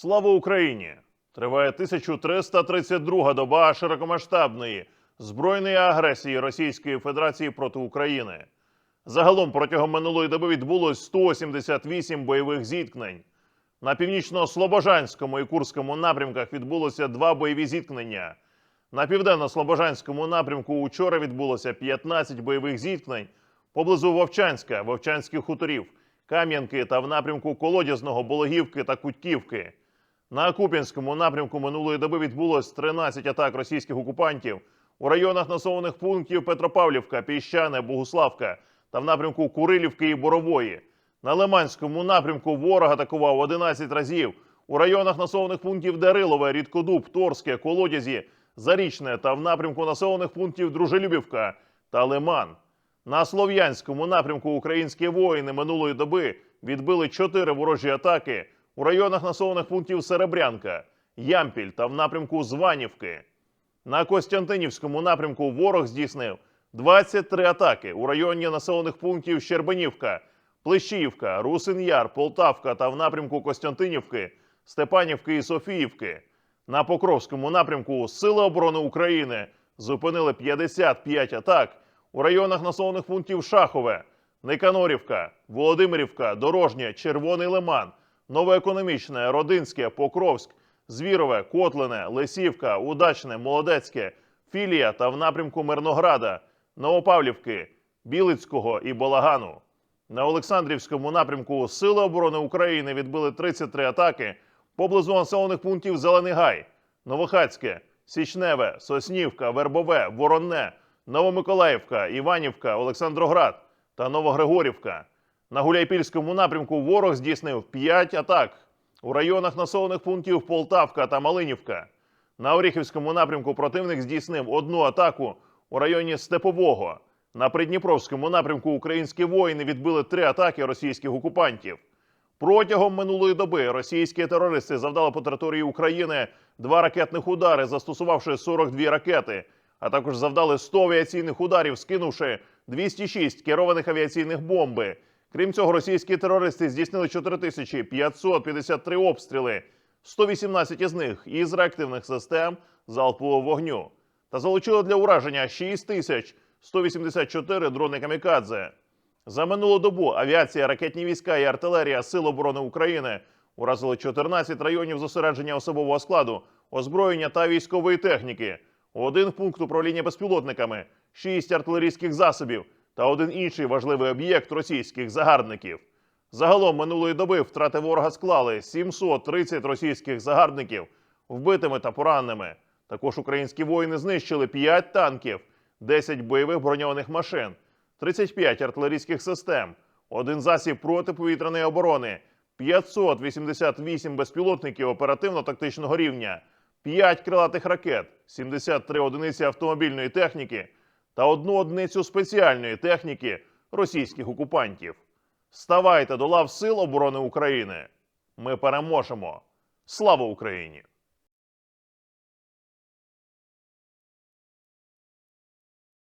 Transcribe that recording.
Слава Україні! Триває 1332 доба широкомасштабної збройної агресії Російської Федерації проти України. Загалом протягом минулої доби відбулось 178 бойових зіткнень. На північно-слобожанському і Курському напрямках відбулося два бойові зіткнення. На південно-слобожанському напрямку учора відбулося 15 бойових зіткнень поблизу Вовчанська, Вовчанських хуторів, Кам'янки та в напрямку Колодязного, Бологівки та Кутьківки. На Куп'янському напрямку минулої доби відбулось 13 атак російських окупантів у районах населених пунктів Петропавлівка, Піщане, Богуславка та в напрямку Курилівки і Борової. На Лиманському напрямку ворог атакував 11 разів у районах населених пунктів Дарилове, Рідкодуб, Торське, Колодязі, Зарічне та в напрямку населених пунктів Дружелюбівка та Лиман. На Слов'янському напрямку українські воїни минулої доби відбили чотири ворожі атаки у районах населених пунктів Серебрянка, Ямпіль та в напрямку Званівки. На Костянтинівському напрямку ворог здійснив 23 атаки у районі населених пунктів Щербанівка, Плещіївка, Русин-Яр, Полтавка та в напрямку Костянтинівки, Степанівки і Софіївки. На Покровському напрямку Сили оборони України зупинили 55 атак у районах населених пунктів Шахове, Никанорівка, Володимирівка, Дорожнє, Червоний Лиман, Новоекономічне, Родинське, Покровськ, Звірове, Котлине, Лисівка, Удачне, Молодецьке, Філія та в напрямку Мирнограда, Новопавлівки, Білицького і Балагану. На Олександрівському напрямку Сили оборони України відбили 33 атаки поблизу населених пунктів Зелений Гай, Новохацьке, Січневе, Соснівка, Вербове, Воронне, Новомиколаївка, Іванівка, Олександроград та Новогригорівка. На Гуляйпільському напрямку ворог здійснив 5 атак у районах населених пунктів Полтавка та Малинівка. На Оріхівському напрямку противник здійснив одну атаку у районі Степового. На Придніпровському напрямку українські воїни відбили три атаки російських окупантів. Протягом минулої доби російські терористи завдали по території України два ракетних удари, застосувавши 42 ракети, а також завдали 100 авіаційних ударів, скинувши 206 керованих авіаційних бомби. Крім цього, російські терористи здійснили 4553 обстріли, 118 із них із реактивних систем залпового вогню, та залучили для ураження 6184 дрони камікадзе. За минулу добу авіація, ракетні війська і артилерія Сил оборони України уразили 14 районів зосередження особового складу, озброєння та військової техніки, один пункт управління безпілотниками, 6 артилерійських засобів та один інший важливий об'єкт російських загарбників. Загалом минулої доби втрати ворога склали 730 російських загарбників вбитими та пораненими. Також українські воїни знищили 5 танків, 10 бойових броньованих машин, 35 артилерійських систем, один засіб протиповітряної оборони, 588 безпілотників оперативно-тактичного рівня, 5 крилатих ракет, 73 одиниці автомобільної техніки та одну одиницю спеціальної техніки російських окупантів. Ставайте до лав Сил оборони України. Ми переможемо. Слава Україні!